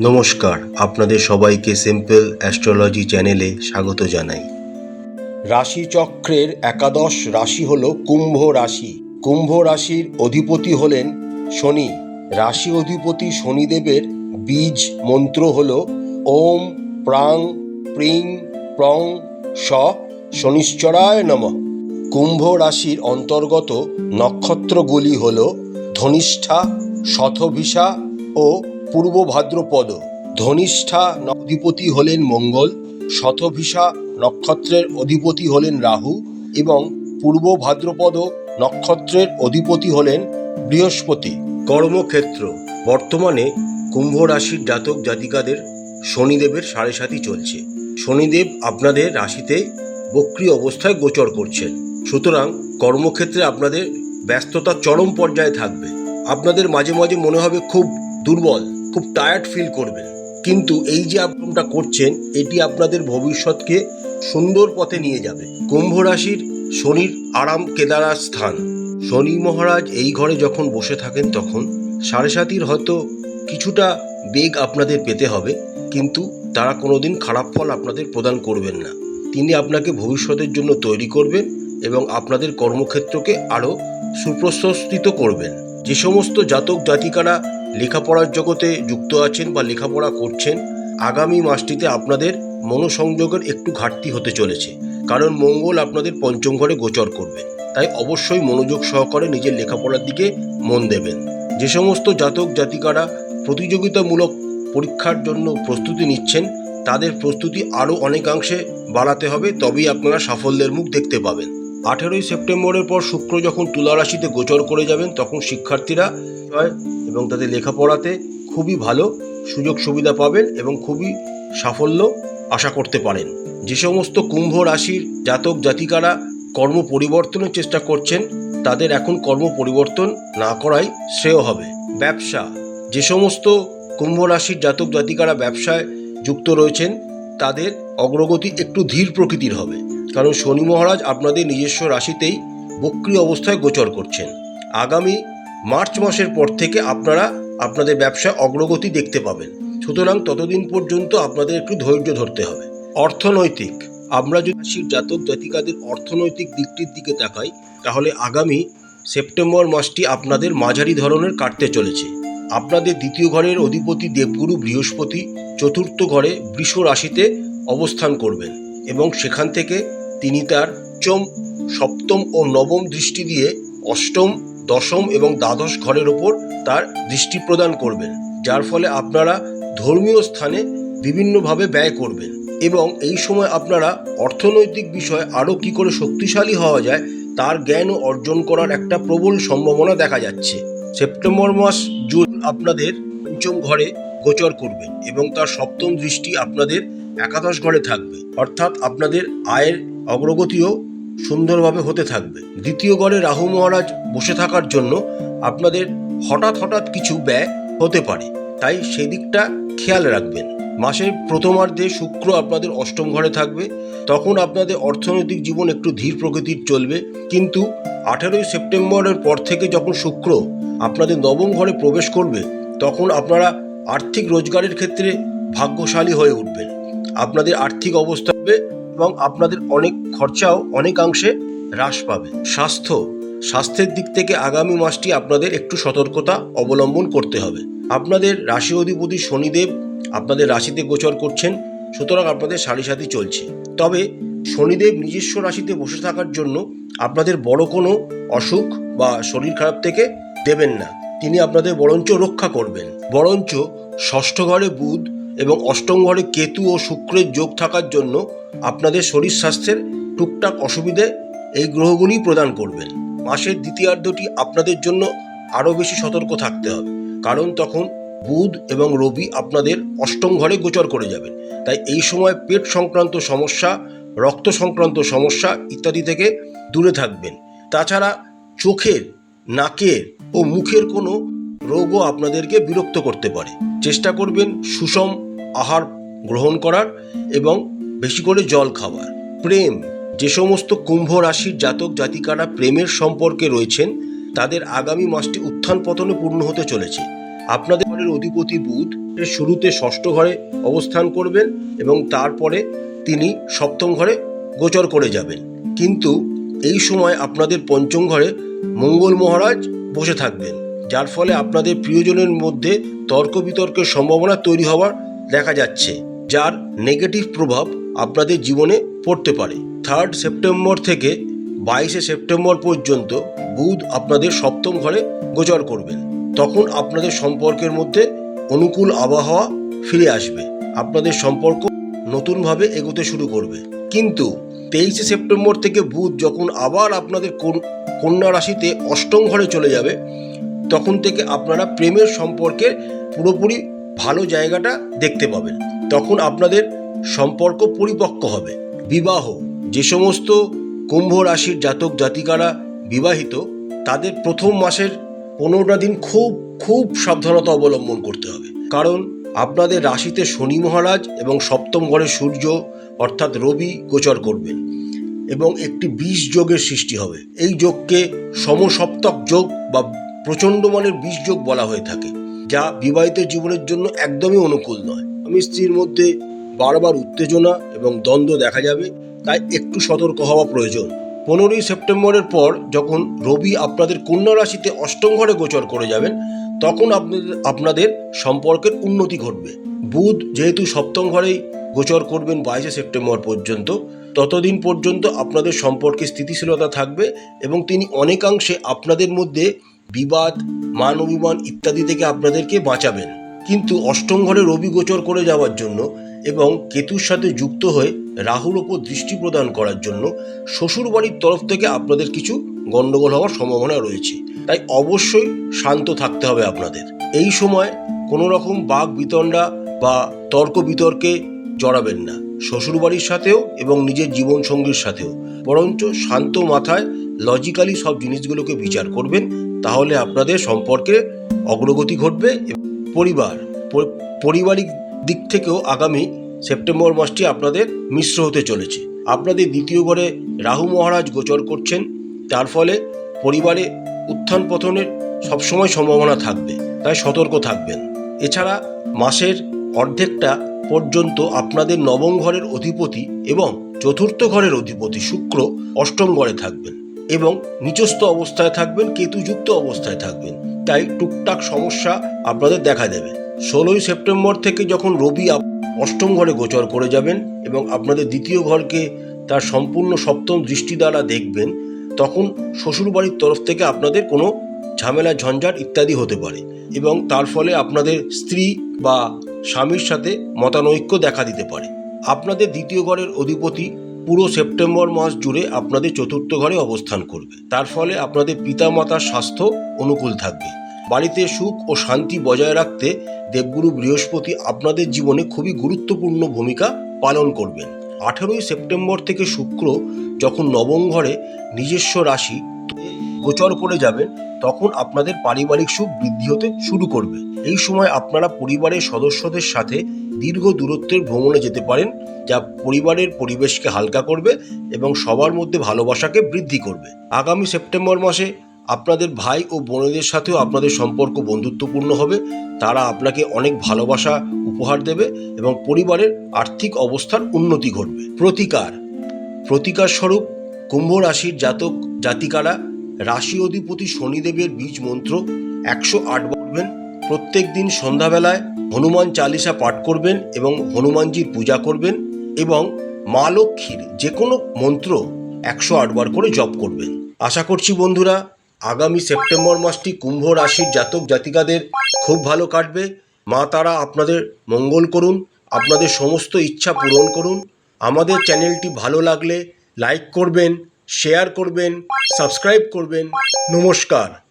নমস্কার, আপনাদের সবাইকে সিম্পল অ্যাস্ট্রোলজি চ্যানেলে স্বাগত জানাই। রাশিচক্রের একাদশ রাশি হল কুম্ভ রাশি। কুম্ভ রাশির অধিপতি হলেন শনি। রাশি অধিপতি শনিদেবের বীজ মন্ত্র হল ওম প্রাং প্রিং প্রং স শনিশ্চরায় নমঃ। কুম্ভ রাশির অন্তর্গত নক্ষত্রগুলি হল ধনিষ্ঠা শতভিসা ও পূর্ব ভাদ্রপদ। ধনিষ্ঠা অধিপতি হলেন মঙ্গল শতভিসা নক্ষত্রের অধিপতি হলেন রাহু এবং পূর্ব ভাদ্রপদ নক্ষত্রের অধিপতি হলেন বৃহস্পতি। কর্মক্ষেত্র, বর্তমানে কুম্ভ রাশির জাতক জাতিকাদের শনিদেবের সাড়ে সাথী চলছে। শনিদেব আপনাদের রাশিতে বক্রি অবস্থায় গোচর করছেন। সুতরাং কর্মক্ষেত্রে আপনাদের ব্যস্ততা চরম পর্যায়ে থাকবে। আপনাদের মাঝে মাঝে মনে হবে খুব দুর্বল। খুব টায়ার্ড ফিল করবেন কিন্তু এই যে আপনারা করছেন, এটি আপনাদের ভবিষ্যৎকে সুন্দর পথে নিয়ে যাবে। কুম্ভ রাশির শনির আরাম কেদারার স্থান। শনি মহারাজ এই ঘরে যখন বসে থাকেন তখন সাড়ে সাতির হয়তো কিছুটা বেগ আপনাদের পেতে হবে, কিন্তু তারা কোনোদিন খারাপ ফল আপনাদের প্রদান করবেন না। তিনি আপনাকে ভবিষ্যতের জন্য তৈরি করবেন এবং আপনাদের কর্মক্ষেত্রকে আরও সুপ্রশস্তিত করবেন। যে সমস্ত জাতক জাতিকারা লেখাপড়ার জগতে যুক্ত আছেন বা লেখাপড়া করছেন, আগামী মাসটিতে আপনাদের মনোসংযোগের একটু ঘাটতি হতে চলেছে। কারণ মঙ্গল আপনাদের পঞ্চম ঘরে গোচর করবে। তাই অবশ্যই মনোযোগ সহকারে নিজের লেখাপড়ার দিকে মন দেবেন। যে সমস্ত জাতক জাতিকারা প্রতিযোগিতামূলক পরীক্ষার জন্য প্রস্তুতি নিচ্ছেন, তাদের প্রস্তুতি আরও অনেকাংশে বাড়াতে হবে, তবেই আপনারা সাফল্যের মুখ দেখতে পাবেন। আঠেরোই সেপ্টেম্বরের পর শুক্র যখন তুলা রাশিতে গোচর করে যাবেন, তখন শিক্ষার্থীরা হয় এবং তাদের লেখাপড়াতে খুবই ভালো সুযোগ সুবিধা পাবেন এবং খুবই সাফল্য আশা করতে পারেন। যে সমস্ত কুম্ভ রাশির জাতক জাতিকারা কর্ম পরিবর্তনের চেষ্টা করছেন, তাদের এখন কর্ম পরিবর্তন না করাই শ্রেয় হবে। ব্যবসা। যে সমস্ত কুম্ভ রাশির জাতক জাতিকারা ব্যবসায় যুক্ত রয়েছেন, তাদের অগ্রগতি একটু ধীর প্রকৃতির হবে। কারণ শনি মহারাজ আপনাদের নিজস্ব রাশিতেই বক্রি অবস্থায় গোচর করছেন। আগামী মার্চ মাসের পর থেকে আপনারা আপনাদের ব্যবসায় অগ্রগতি দেখতে পাবেন। সুতরাং ততদিন পর্যন্ত আপনাদের একটু ধৈর্য ধরতে হবে। অর্থনৈতিক, আমরা যদি রাশির জাতক জাতিকাদের অর্থনৈতিক দিকটির দিকে তাকাই, তাহলে আগামী সেপ্টেম্বর মাসটি আপনাদের মাঝারি ধরনের কাটতে চলেছে। আপনাদের দ্বিতীয় ঘরের অধিপতি দেবগুরু বৃহস্পতি চতুর্থ ঘরে বৃষ রাশিতে অবস্থান করবেন এবং সেখান থেকে তিনি তার চম, সপ্তম ও নবম দৃষ্টি দিয়ে অষ্টম, দশম এবং দ্বাদশ ঘরের ওপর তার দৃষ্টি প্রদান করবেন, যার ফলে আপনারা ধর্মীয় স্থানে বিভিন্নভাবে ব্যয় করবেন এবং এই সময় আপনারা অর্থনৈতিক বিষয়ে আরও কী করে শক্তিশালী হওয়া যায় তার জ্ঞান অর্জন করার একটা প্রবল সম্ভাবনা দেখা যাচ্ছে। সেপ্টেম্বর মাস, জুন আপনাদের পঞ্চম ঘরে গোচর করবেন এবং তার সপ্তম দৃষ্টি আপনাদের একাদশ ঘরে থাকবে। অর্থাৎ আপনাদের আয়ের অগ্রগতিও সুন্দরভাবে হতে থাকবে। দ্বিতীয় ঘরে রাহু মহারাজ বসে থাকার জন্য আপনাদের হঠাৎ হঠাৎ কিছু ব্যয় হতে পারে। তাই সেই দিকটা খেয়াল রাখবেন। মাসের প্রথমার্ধে শুক্র আপনাদের অষ্টম ঘরে থাকবে। তখন আপনাদের অর্থনৈতিক জীবন একটু ধীর প্রকৃতির চলবে। কিন্তু আঠেরোই সেপ্টেম্বরের পর থেকে যখন শুক্র আপনাদের নবম ঘরে প্রবেশ করবে, তখন আপনারা আর্থিক রোজগারের ক্ষেত্রে ভাগ্যশালী হয়ে উঠবেন। আপনাদের আর্থিক অবস্থা এবং আপনাদের অনেক খরচাও অনেকাংশে হ্রাস পাবে। স্বাস্থ্য, স্বাস্থ্যের দিক থেকে আগামী মাসটি আপনাদের একটু সতর্কতা অবলম্বন করতে হবে। আপনাদের রাশি অধিপতি শনিদেব আপনাদের রাশিতে গোচর করছেন, সুতরাং আপনাদের সাড়ে সাথী চলছে। তবে শনিদেব নিজস্ব রাশিতে বসে থাকার জন্য আপনাদের বড় কোনো অসুখ বা শরীর খারাপ থেকে দেবেন না। তিনি আপনাদের বরঞ্চ রক্ষা করবেন। বরঞ্চ ষষ্ঠ ঘরে বুধ এবং অষ্টম ঘরে কেতু ও শুক্রের যোগ থাকার জন্য আপনাদের শরীর স্বাস্থ্যের টুকটাক অসুবিধে এই গ্রহগুলি প্রদান করবেন। মাসের দ্বিতীয়ার্ধটি আপনাদের জন্য আরও বেশি সতর্ক থাকতে হবে। কারণ তখন বুধ এবং রবি আপনাদের অষ্টম ঘরে গোচর করে যাবেন। তাই এই সময় পেট সংক্রান্ত সমস্যা, রক্ত সংক্রান্ত সমস্যা ইত্যাদি থেকে দূরে থাকবেন। তাছাড়া চোখের, নাকের ও মুখের কোনো রোগও আপনাদেরকে বিরক্ত করতে পারে। চেষ্টা করবেন সুষম আহার গ্রহণ করার এবং বেশি করে জল খাওয়ার। প্রেম, যে সমস্ত কুম্ভ রাশির জাতক জাতিকারা প্রেমের সম্পর্কে রয়েছেন, তাদের আগামী মাসটি উত্থান পতনে পূর্ণ হতে চলেছে। আপনাদের ঘরের অধিপতি বুধ শুরুতে ষষ্ঠ ঘরে অবস্থান করবেন এবং তারপরে তিনি সপ্তম ঘরে গোচর করে যাবেন। কিন্তু এই সময় আপনাদের পঞ্চম ঘরে মঙ্গল মহারাজ বসে থাকবেন, যার ফলে আপনাদের প্রিয়জনের মধ্যে তর্ক বিতর্কের সম্ভাবনা তৈরি হওয়ার দেখা যাচ্ছে, যার নেগেটিভ প্রভাব আপনাদের জীবনে পড়তে পারে। থার্ড সেপ্টেম্বর থেকে বাইশে সেপ্টেম্বর পর্যন্ত বুধ আপনাদের সপ্তম ঘরে গোচর করবেন। তখন আপনাদের সম্পর্কের মধ্যে অনুকূল আবহাওয়া ফিরে আসবে। আপনাদের সম্পর্ক নতুনভাবে এগোতে শুরু করবে। কিন্তু তেইশে সেপ্টেম্বর থেকে বুধ যখন আবার আপনাদের কন্যা রাশিতে অষ্টম ঘরে চলে যাবে, তখন থেকে আপনারা প্রেমের সম্পর্কে পুরোপুরি ভালো জায়গাটা দেখতে পাবেন। তখন আপনাদের সম্পর্ক পরিপক্ক হবে। বিবাহ, যে সমস্ত কুম্ভ রাশির জাতক জাতিকারা বিবাহিত, তাদের প্রথম মাসের পনেরোটা দিন খুব খুব সাবধানতা অবলম্বন করতে হবে। কারণ আপনাদের রাশিতে শনি মহারাজ এবং সপ্তম ঘরে সূর্য অর্থাৎ রবি গোচর করবেন এবং একটি বিষ যোগের সৃষ্টি হবে। এই যোগকে সমসপ্তক যোগ বা প্রচণ্ড মানের বিষ যোগ বলা হয়ে থাকে। যা বিবাহিত জীবনের জন্য একদমই অনুকূল নয়। আমি স্ত্রীর মধ্যে বারবার উত্তেজনা এবং দ্বন্দ্ব দেখা যাবে, তাই একটু সতর্ক হওয়া প্রয়োজন। পনেরোই সেপ্টেম্বরের পর যখন রবি আপনাদের কন্যা রাশিতে অষ্টম ঘরে গোচর করে যাবেন, তখন আপনাদের আপনাদের সম্পর্কের উন্নতি ঘটবে। বুধ যেহেতু সপ্তম ঘরেই গোচর করবেন বাইশে সেপ্টেম্বর পর্যন্ত, ততদিন পর্যন্ত আপনাদের সম্পর্কে স্থিতিশীলতা থাকবে এবং তিনি অনেকাংশে আপনাদের মধ্যে বিবাদ, মান অভিমান ইত্যাদি থেকে আপনাদেরকে বাঁচাবেন। কিন্তু অষ্টম ঘরে রবি গোচর করে যাওয়ার জন্য এবং কেতুর সাথে যুক্ত হয়ে রাহুর ওপর দৃষ্টি প্রদান করার জন্য শ্বশুর বাড়ির তরফ থেকে আপনাদের কিছু গণ্ডগোল হওয়ার সম্ভাবনা রয়েছে। তাই অবশ্যই শান্ত থাকতে হবে আপনাদের। এই সময় কোনো রকম বাঘ বিতণ্ডা বা তর্ক বিতর্কে জড়াবেন না। শ্বশুরবাড়ির সাথেও এবং নিজের জীবনসঙ্গীর সাথেও। বরঞ্চ শান্ত মাথায় লজিক্যালি সব জিনিসগুলোকে বিচার করবেন। তাহলে আপনাদের সম্পর্কে অগ্রগতি ঘটবে পরিবার পারিবারিক দিক থেকেও আগামী সেপ্টেম্বর মাসটি আপনাদের মিশ্র হতে চলেছে। আপনাদের দ্বিতীয় ঘরে রাহু মহারাজ গোচর করছেন তার ফলে পরিবারে উত্থান পতনের সবসময় সম্ভাবনা থাকবে, তাই সতর্ক থাকবেন। এছাড়া মাসের অর্ধেকটা পর্যন্ত আপনাদের নবম ঘরের অধিপতি এবং চতুর্থ ঘরের অধিপতি শুক্র অষ্টম ঘরে থাকবেন। এবং নিচস্থ অবস্থায় থাকবেন, কেতুযুক্ত অবস্থায় থাকবেন। তাই টুকটাক সমস্যা আপনাদের দেখা দেবে। ষোলোই সেপ্টেম্বর থেকে যখন রবি অষ্টম ঘরে গোচর করে যাবেন এবং আপনাদের দ্বিতীয় ঘরকে তার সম্পূর্ণ সপ্তম দৃষ্টি দ্বারা দেখবেন, তখন শ্বশুরবাড়ির তরফ থেকে আপনাদের কোনো ঝামেলা, ঝঞ্ঝাট ইত্যাদি হতে পারে এবং তার ফলে আপনাদের স্ত্রী বা স্বামীর সাথে মতানৈক্য দেখা দিতে পারে। আপনাদের দ্বিতীয় ঘরের অধিপতি পুরো সেপ্টেম্বর মাস জুড়ে আপনাদের চতুর্থ ঘরে অবস্থান করবে। তার ফলে আপনাদের পিতামাতার স্বাস্থ্য অনুকূল থাকবে। বাড়িতে সুখ ও শান্তি বজায় রাখতে দেবগুরু বৃহস্পতি আপনাদের জীবনে খুবই গুরুত্বপূর্ণ ভূমিকা পালন করবেন। আঠেরোই সেপ্টেম্বর থেকে শুক্র যখন নবম ঘরে নিজস্ব রাশি গোচর করে যাবেন, তখন আপনাদের পারিবারিক সুখ বৃদ্ধি হতে শুরু করবে। এই সময় আপনারা পরিবারের সদস্যদের সাথে দীর্ঘ দূরত্বের ভ্রমণে যেতে পারেন, যা পরিবারের পরিবেশকে হালকা করবে এবং সবার মধ্যে ভালোবাসাকে বৃদ্ধি করবে। আগামী সেপ্টেম্বর মাসে আপনাদের ভাই ও বোনেদের সাথেও আপনাদের সম্পর্ক বন্ধুত্বপূর্ণ হবে। তারা আপনাকে অনেক ভালোবাসা, উপহার দেবে এবং পরিবারের আর্থিক অবস্থার উন্নতি ঘটবে। প্রতিকার। প্রতিকার স্বরূপ কুম্ভ রাশির জাতক, জাতিকারা রাশি অধিপতি শনিদেবের বীজ মন্ত্র একশো আট বলবেন প্রত্যেক দিন সন্ধ্যাবেলায় হনুমান চালিসা পাঠ করবেন এবং হনুমানজির পূজা করবেন এবং মা লক্ষ্মীর যে কোনো মন্ত্র একশো আটবার করে জপ করবেন। আশা করছি বন্ধুরা, আগামী সেপ্টেম্বর মাসটি কুম্ভ রাশির জাতক জাতিকাদের খুব ভালো কাটবে। মা তারা আপনাদের মঙ্গল করুন, আপনাদের সমস্ত ইচ্ছা পূরণ করুন। আমাদের চ্যানেলটি ভালো লাগলে লাইক করবেন, শেয়ার করবেন, সাবস্ক্রাইব করবেন। নমস্কার।